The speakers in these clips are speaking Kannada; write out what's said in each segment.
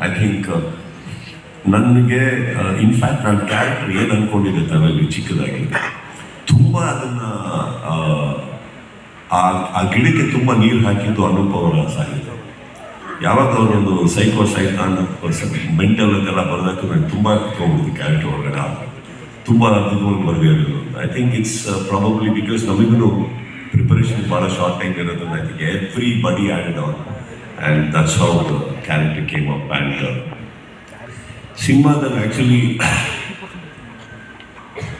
ಐ ಥಿಂಕ್ ನನಗೆ ಇನ್ಫ್ಯಾಕ್ಟ್ ನನ್ನ ಕ್ಯಾರೆಕ್ಟರ್ ಏನು ಅನ್ಕೊಂಡಿದ್ದೆ ತನ್ನಲ್ಲಿ ಚಿಕ್ಕದಾಗಿ ತುಂಬ ಅದನ್ನು ಆ, ಗಿಡಕ್ಕೆ ತುಂಬ ನೀರು ಹಾಕಿದ್ದು ಅನೂಪ್ ಅವರ ಯಾವಾಗ ಅವರೊಂದು ಸೈಕೋ ಸೈತಾನ್ ಮೆಂಟಲ್ ಅಂತೆಲ್ಲ ಬರೋದಕ್ಕೆ ನನಗೆ ತುಂಬ ತೊಗೊಂಡಿದ್ದು ಕ್ಯಾರೆಕ್ಟರ್ ಒಳಗಡೆ. ತುಂಬ ಅದ್ಭುತವಾಗಿ ಬರೆದಿರೋದು. I think it's probably because ನಮಗೂ ಪ್ರಿಪರೇಷನ್ ಭಾಳ ಶಾರ್ಟ್ ಟೈಮ್ ಇರೋದನ್ನ I think everybody added on and that's how character came up and ಸಿನಿಮಾದಲ್ಲಿ ಆ್ಯಕ್ಚುಲಿ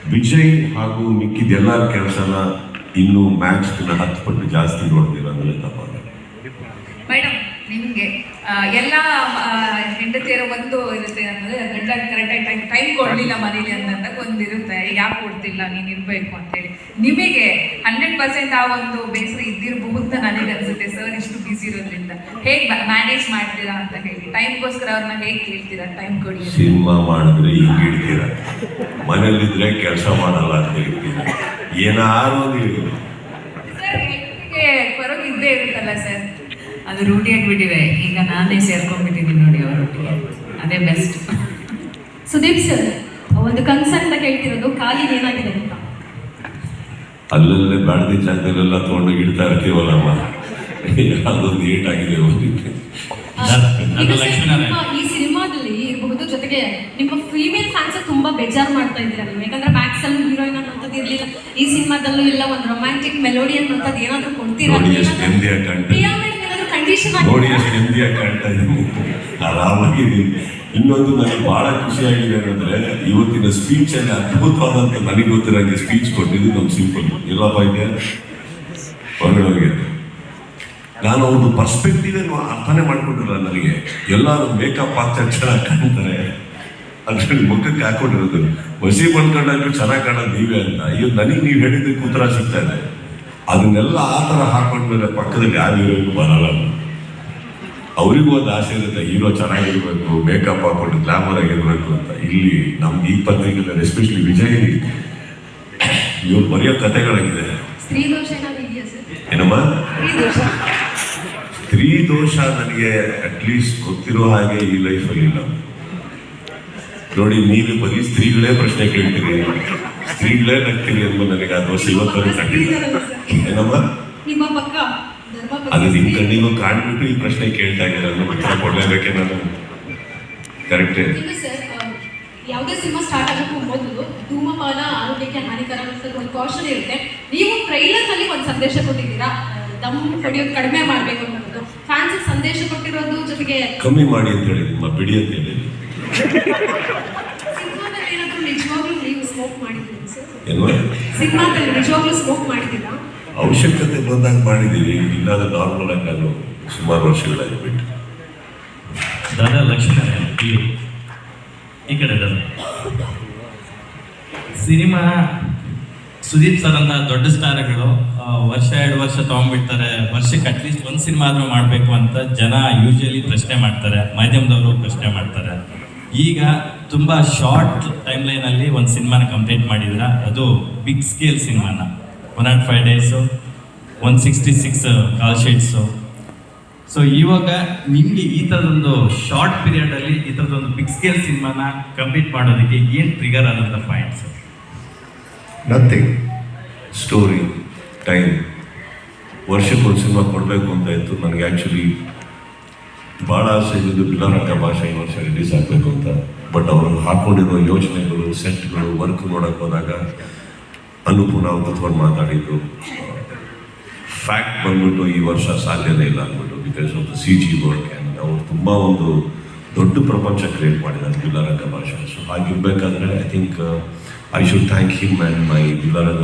ವಿಜಯ್ ಹಾಗೂ ಮಿಕ್ಕಿದೆಲ್ಲ ಕೆಲಸನ ಇನ್ನೂ ಮ್ಯಾಕ್ಸ್ನ ಹತ್ತು ಪಟ್ಟು ಜಾಸ್ತಿ ನೋಡ್ತೀರಂದ್ರೆ ತಪ್ಪಾಗ ಮೇಡಮ್ ನಿಮಗೆ ಎಲ್ಲ ಹೆಂಡತಿಯರ ಒಂದು ಇರುತ್ತೆ ಅಂದರೆ ಗಂಡ ಕರೆಕ್ಟಾಗಿ ಟೈಮ್ ಟೈಮ್ ಕೊಡಲಿಲ್ಲ ಮನೇಲಿ ಅಂದಾಗ ಒಂದು ಇರುತ್ತೆ ಯಾಕೆ ಕೊಡ್ತಿಲ್ಲ ನೀನು ಇರಬೇಕು ಅಂತೇಳಿ. ನಿಮಗೆ ಹಂಡ್ರೆಡ್ ಪರ್ಸೆಂಟ್ ಆ ಒಂದು ಬೇಸರ ಇದ್ದಿರಬಹುದು ಅಂತ ನನಗೆ ಅನ್ಸುತ್ತೆ. ಸರ್ ಇಷ್ಟು ಬ್ಯುಸಿ ಇರೋದ್ರಿಂದ. ಹೇಗೆ ಮ್ಯಾನೇಜ್ ಮಾಡ್ತೀರಾ ಅಂತ ಹೇಳಿ. ಟೈಮ್ಗೋಸ್ಕರ ಅವ್ರನ್ನ ಹೇಗೆ ಕೇಳ್ತೀರಾ? ಟೈಮ್ ಕೊಡಿ. ಸಿನಿಮಾ ಮಾಡಿದ್ರೆ ಹಿಂಗೆ ಇಡ್ತೀರ? ಮನೇಲಿದ್ರೆ ಕೆಲಸ ಮಾಡಲ್ಲ ಅಂತ ಹೇಳ್ತೀರ? ಏನಾರು ಸರ್ ಬರೋದು ಇದ್ದೇ ಇರುತ್ತಲ್ಲ ಸರ್ ಅದು ರೂಢಿಯಾಗ್ಬಿಟ್ಟಿದೆ ಈಗ ನಾನೇ ಸೇರ್ಕೊಂಡ್ಬಿಟ್ಟಿದ್ದೀನಿ ನೋಡಿ ಅವರೊಟ್ಟಿಗೆ ಅದೇ ಬೆಸ್ಟ್ ಸುದೀಪ್ ಸರ್ ಒಂದು ಕನ್ಸರ್ನ್ ಅಂತ ಕೇಳ್ತಿರೋದು ಕಾಲಿಗೆ ಏನಾಗಿದೆ ಅಂತ. ಅಲ್ಲಲ್ಲೇ ಬಾಡದಿ ಜಾಗದಲ್ಲೆಲ್ಲ ತಗೊಂಡು ಇಡ್ತಾ ಇರ್ತೀವಲ್ಲ ಆಗಿದೆ ಅದು ಈಗ ಸರ್, ಈ ಸಿನಿಮಾದಲ್ಲಿ ಇರಬಹುದು ಜೊತೆಗೆ ನಿಮ್ಮ ಫೀಮೇಲ್ ಫ್ಯಾನ್ಸ್ ತುಂಬಾ ಬೇಜಾರು ಮಾಡ್ತಾ ಇದ್ದೀರಾ ನೀವು ಯಾಕಂದ್ರೆ ಮ್ಯಾಕ್ಸ್ ಅಲ್ಲಿ ಹೀರೋಯಿನ್ ಅನ್ನೋದು ಇರಲಿಲ್ಲ. ಈ ಸಿನಿಮಾದಲ್ಲೂ ಇಲ್ಲ ಒಂದು ರೊಮ್ಯಾಂಟಿಕ್ ಮೆಲೋಡಿ ಅನ್ನೋದು ಏನಾದರೂ ಕೊಡ್ತೀರಾ? ಕಂಡೀಷನ್ ನೋಡಿ ಆಗಿ ಎಷ್ಟು ನೆಮ್ಮದಿಯಾಗಿ ಕಾಣ್ತಾ ಇದ್ದೀನಿ ಆರಾಮಾಗಿದ್ದೀನಿ ಇನ್ನೊಂದು ನನಗೆ ಬಹಳ ಖುಷಿಯಾಗಿದೆ ಅಂದ್ರೆ ಇವತ್ತಿನ ಸ್ಪೀಚ್ ಅಲ್ಲಿ ಅದ್ಭುತವಾದಂತ ನನಗೆ ಗೊತ್ತಿರೋಂಗೆ ಸ್ಪೀಚ್ ಕೊಟ್ಟಿದ್ದು ನಮ್ಮ ಸಿಂಪಲ್ ಎಲ್ಲಪ್ಪ ಇದೆ ನಾನು ಒಂದು ಪರ್ಸ್ಪೆಕ್ಟಿವ್ ಅರ್ಥನೇ ಮಾಡ್ಕೊಂಡಿರಲ್ಲ ನನಗೆ. ಎಲ್ಲರೂ ಮೇಕಪ್ ಹಾಕ್ತಾರೆ ಚೆನ್ನಾಗಿ ಕಾಣ್ತಾರೆ. ಅದ್ರಲ್ಲಿ ಮುಖಕ್ಕೆ ಹಾಕೊಂಡಿರೋದು. ಹೊಸಿ ಬಂದ್ಕೊಂಡಾಗ ಚೆನ್ನಾಗಿ ಕಾಣೋದು ನೀವೇ ಅಂತ. ಅಯ್ಯೋ ನನಗೆ ನೀವು ಹೇಳಿದ್ದಕ್ಕೆ ಉತ್ತರ ಸಿಗ್ತಾ ಇದೆ. ಅದನ್ನೆಲ್ಲ ಆ ಥರ ಹಾಕೊಂಡ್ಮೇಲೆ ಪಕ್ಕದಲ್ಲಿ ಯಾರು ಇರೋದು ಬರಲ್ಲ. ಅವರಿಗೂ ಒಂದು ಆಸೆ ಇರುತ್ತೆ ಹೀರೋ ಚೆನ್ನಾಗಿರ್ಬೇಕು ಮೇಕಪ್ ಹಾಕೊಂಡು ಗ್ಲಾಮರ್ ಆಗಿರ್ಬೇಕು ಅಂತ. ಇಲ್ಲಿ ನಮ್ಮ ಈ ಪತ್ರಿಕೆಗಳಲ್ಲಿ ಎಸ್ಪೆಷಲಿ ವಿಜಯ್ ಇವ್ರು ಬರೆಯೋ ಕಥೆಗಳಾಗಿದೆ. ಏನಮ್ಮ? ಸ್ತ್ರೀ ದೋಷ. ನನಗೆ ಅಟ್ಲೀಸ್ಟ್ ಗೊತ್ತಿರೋ ಹಾಗೆ ಈ ಲೈಫಲ್ಲಿ ಇಲ್ಲ. ನೋಡಿ ನೀವು ಬರೀ ಸ್ತ್ರೀಗಳೇ ಪ್ರಶ್ನೆ ಕೇಳ್ತೀರಿ. ಸ್ತ್ರೀಗಳೇ ನಗ್ತೀರಿ ಅನ್ನೋ ನನಗೆ ಆ ದೋಷ ಇವತ್ತು ಏನಮ್ಮ? ಅದು ನಿಮ್ ಕಣ್ಣಿಗೂ ಕಾಣ್ಬಿಟ್ಟು ಈ ಪ್ರಶ್ನೆ ಕೇಳ್ತಾ ಇದ್ದಾರೆ. ಉತ್ತರ ಕೊಡ್ಲೇಬೇಕೆ ನಾನು ಕರೆಕ್ಟ್ ಯಾವುದೇ ಸಿನಿಮಾ ಸ್ಟಾರ್ಟ್ ಆಗೋಕ್ಕೂ ಮೊದಲು ಧೂಮಪಾನ ಆರೋಗ್ಯಕ್ಕೆ ಹಾನಿಕರ ಒಂದು ಕಾಶನ್ ಇರುತ್ತೆ. ನೀವು ಟ್ರೈಲರ್ನಲ್ಲಿ ಒಂದು ಸಂದೇಶ ಕೊಟ್ಟಿದ್ದೀರಾ? ದಮ್ ಹೊಡೆಯೋದು ಕಡಿಮೆ ಮಾಡಬೇಕು ಅನ್ನೋದು. ಫ್ಯಾನ್ಸ್ ಸಂದೇಶ ಕೊಟ್ಟಿರೋದು ಜೊತೆಗೆ ಕಮ್ಮಿ ಮಾಡಿ ಅಂತ ಹೇಳಿ ನಿಮ್ಮ ಬಿಡಿ ಅಂತ ಹೇಳಿ. ಸಿನಿಮಾದಲ್ಲಿ ಏನಾದರೂ ನಿಜವಾಗ್ಲೂ ನೀವು ಸ್ಮೋಕ್ ಮಾಡಿದ್ದೀರಾ ಸರ್? ಸಿನಿಮಾದಲ್ಲಿ ನಿಜವಾಗ್ಲೂ ಸ್ಮೋಕ್ ಮಾಡಿದ್ದೀರಾ? ಅವಶ್ಯಕತೆ ಬಂದಾಗ ಮಾಡಿದ್ದೀವಿ ಇಲ್ಲಾಂದ್ರೆ ನಾರ್ಮಲ್ ಆಗಿ ನಾನು ಸುಮಾರು ವರ್ಷಗಳಾಗಿ ಬಿಟ್ಟು. ದಾದಾ ಲಕ್ಷ್ಮೀನಾರಾಯಣ ಈ ಕಡೆ ಸಿನಿಮಾ, ಸುದೀಪ್ ಸರ್ ಅಂತ ದೊಡ್ಡ ಸ್ಟಾರ್ಗಳು ವರ್ಷ ಎರಡು ವರ್ಷ ತೊಗೊಂಡ್ಬಿಡ್ತಾರೆ. ವರ್ಷಕ್ಕೆ ಅಟ್ಲೀಸ್ಟ್ ಒಂದು ಸಿನಿಮಾ ಆದರೂ ಮಾಡಬೇಕು ಅಂತ ಜನ ಯೂಶಲಿ ಪ್ರಶ್ನೆ ಮಾಡ್ತಾರೆ. ಮಾಧ್ಯಮದವರು ಪ್ರಶ್ನೆ ಮಾಡ್ತಾರೆ. ಈಗ ತುಂಬ ಶಾರ್ಟ್ ಟೈಮ್ಲೈನಲ್ಲಿ ಒಂದು ಸಿನಿಮಾನ ಕಂಪ್ಲೀಟ್ ಮಾಡಿದ್ರ, ಅದು ಬಿಗ್ ಸ್ಕೇಲ್ ಸಿನಿಮಾನ. One and five days one sixty six call sheets so ಇವಾಗ ನಿಮಗೆ ಈ ಥರದೊಂದು ಶಾರ್ಟ್ ಪೀರಿಯಡಲ್ಲಿ ಈ ಥರದೊಂದು ಬಿಗ್ ಸ್ಕೇಲ್ ಸಿನಿಮಾನ ಕಂಪ್ಲೀಟ್ ಮಾಡೋದಕ್ಕೆ ಏನು ಟ್ರಿಗರ್ ಆದಂಥ ಪಾಯಿಂಟ್ಸ್ ನಥಿಂಗ್ ಸ್ಟೋರಿ ಟೈಮ್ ವರ್ಷಕ್ಕೊಂದು ಸಿನಿಮಾ ಕೊಡಬೇಕು ಅಂತ ಇತ್ತು. ನನಗೆ ಆ್ಯಕ್ಚುಲಿ ಭಾಳ ಆಸೆ ಇದ್ದು ಬಿಲಾರಂಗ ಭಾಷೆ ಈ ವರ್ಷ ರಿಲೀಸ್ ಆಗಬೇಕು ಅಂತ. ಬಟ್ ಅವರು ಹಾಕೊಂಡಿರೋ ಯೋಚನೆಗಳು ಸೆಟ್ಗಳು ವರ್ಕ್ ನೋಡೋಕೆ ಹೋದಾಗ ಅನುಪು ನಾವು ಕುತ್ಕೊಂಡು ಮಾತಾಡಿದ್ದು. ಫ್ಯಾಕ್ಟ್ ಬಂದ್ಬಿಟ್ಟು ಈ ವರ್ಷ ಸಾಧ್ಯನೇ ಇಲ್ಲ ಅಂದ್ಬಿಟ್ಟು because of the C G work and ಅವರು ತುಂಬ ಒಂದು ದೊಡ್ಡ ಪ್ರಪಂಚ ಕ್ರಿಯೇಟ್ ಮಾಡಿದ್ದಾರೆ ಬಿಲ್ಲರಂಗ ಭಾಷೆ. So ಹಾಗಿರ್ಬೇಕಾದ್ರೆ I think I should thank him and my Billaranga